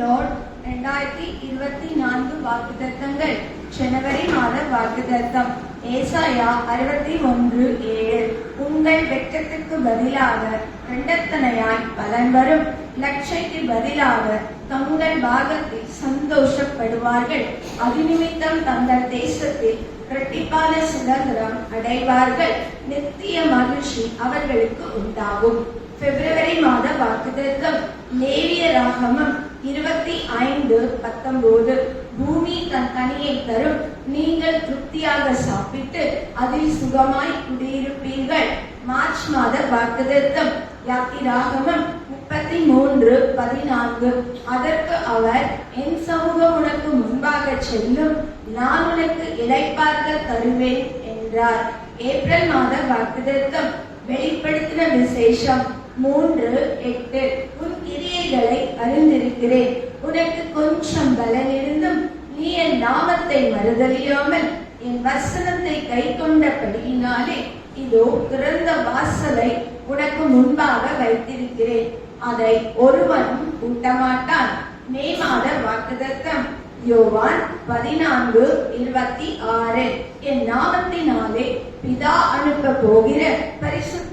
Lord ரெண்டாயிரத்தி இருபத்தி நான்கு வாக்குத்தத்தங்கள் ஜனவரி மாத வாக்குத்தத்தம். ஏசாயா அறுபத்தி ஒன்று ஏழு. உங்கள் வெட்கத்துக்கு பதிலாக இரண்டத்தனையாய் பலன் வரும். லட்சைக்கு பதிலாக தங்கள் பாகத்தில் சந்தோஷப்படுவார்கள். அதிநிமித்தம் தங்கள் தேசத்தில் இரட்டிப்பான சுதந்திரம் அடைவார்கள். நித்திய மகிழ்ச்சி அவர்களுக்கு உண்டாகும். பிப்ரவரி மாத வாக்குத்தத்தம் லேவிய ராகமம் இருபத்தி ஐந்து பத்தொன்பது பூமி தன் கனியை தரும். நீங்கள் திருப்தியாக சாப்பிட்டு அதில் சுகமாய் குடியிருப்பீர்கள். மார்ச் மாத வாக்குத்தத்தம் யாத்திராகமம் முப்பத்தி மூன்று பதினான்கு. அதற்கு அவர் என் சமூகம் உனக்கு முன்பாக செல்லும். நான் உனக்கு இளைப்பார்க்க தருவேன் என்றார். ஏப்ரல் மாத வாக்குத்தத்தம் வெளிப்படுத்தின விசேஷம். மூன்று எட்டு உன் கிரியைகளை அறிந்திருக்கிறேன் உனக்கு கொஞ்சம் பலன் இருந்தும் நீ என் நாமத்தை மறுதலியாமல் என் வசனத்தை கை கொண்டபடியினாலே இதோ திறந்த வாசலை உனக்கு முன்பாக வைத்திருக்கிறேன். அதை ஒருவனும் கூட்டமாட்டான். மே மாத வாக்குதத்தம் யோவான் பதினான்கு இருபத்தி ஆறு. என் நாமத்தினாலே பிதா அனுப்ப போகிற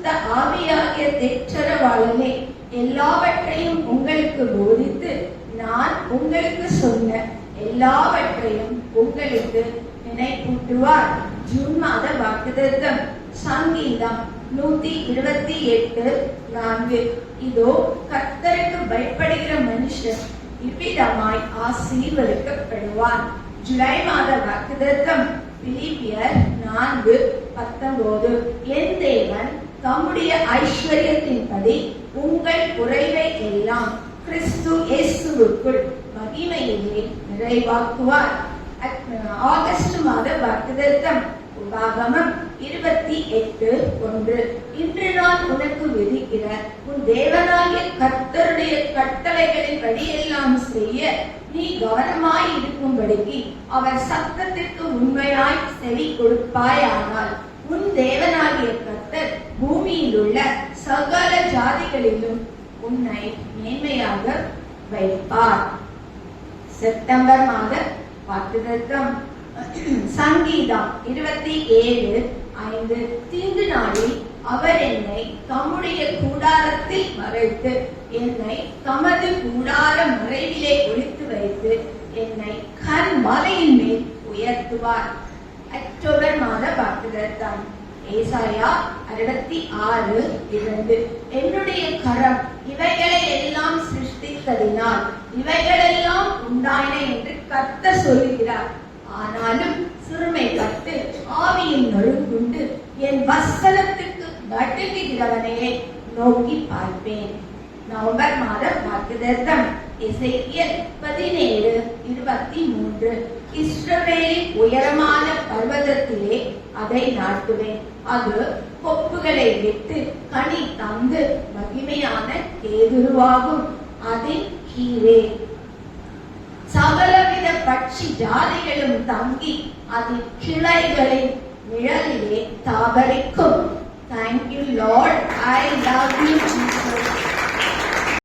பரிசுத்த ஆவியாகிய தேற்றரவாளனே எல்லாவற்றையும் உங்களுக்கு போதித்து நான் உங்களுக்கு சொன்ன எல்லாவற்றையும் உங்களுக்கு நினைப்பூட்டுவார். ஜூன் மாத வாக்குதத்தம் சங்கீதம் நூத்தி இருபத்தி எட்டு நான்கு. இதோ கர்த்தருக்கு பயப்படுகிற மனுஷன் இவ்விதமாய் ஆசீர்வதிக்கப்படுவார். ஜூலை மாத வாக்குதத்தம் பிலிப்பியர் நான்கு பத்தொன்பது. என் தம்முடைய ஐஸ்வர்யத்தின்படி உங்கள் குறைவை எல்லாம் கிறிஸ்து இயேசுவுக்குள் மகிமையிலே நிறைவாக்குவார். ஆகஸ்ட் மாத வாக்குதத்தம் உபாகமம் இருபத்தி எட்டு ஒன்று. இன்று நான் உனக்கு விதிக்கிற உன் தேவனாகிய கர்த்தருடைய கட்டளைகளின் படியெல்லாம் செய்ய நீ கவனமாய் இருக்கும்படிக்கு அவர் சத்தத்திற்கு உண்மையாய் செவி கொடுப்பாயானால் உன் தேவனாகிய கர்த்தர் பூமியில் உள்ள சகல ஜாதிகளிலும் உன்னை மேன்மையாக வைப்பார். செப்டம்பர் மாத வாக்குதத்தம் சங்கீதம் இருபத்தி ஏழு ஐந்து. தீண்டு நாளில் அவர் என்னை தம்முடைய கூடாரத்தில் மறைத்து என்னை தமது கூடார மறைவிலே ஒளித்து வைத்து என்னை கண் மலையின் மேல் உயர்த்துவார். அக்டோபர் மாத வாக்குதத்தம் ஏசாயா அறுபத்தி ஆறு இரண்டு. என்னுடைய கரம் இவைகளை எல்லாம் சிருஷ்டித்ததினால் இவைகளெல்லாம் உண்டாயின என்று கத்த சொல்லுகிறார். ஆனாலும் சிறுமை கட்டு ஆவியின் நொழுங்குண்டு என் வசனத்துக்கு நடுங்குகிறவனையே நோக்கி பார்ப்பேன். நவம்பர் மாதம் வாக்குதத்தம் இசைக்கியல் பதினேழு இருபத்தி மூன்று இஸ்ரவேலின் உயரமான பர்வதத்திலே அதை நாட்டுவேன். அது கொப்புகளை விட்டு கனி தந்து மகிமையான கேதுருவாகும். அதின் கீழே. சகலவித பட்சி ஜாதிகளும் தங்கி அதன் கிளைகளின் நிழலிலே தாபரிக்கும். Thank you Lord I love you Jesus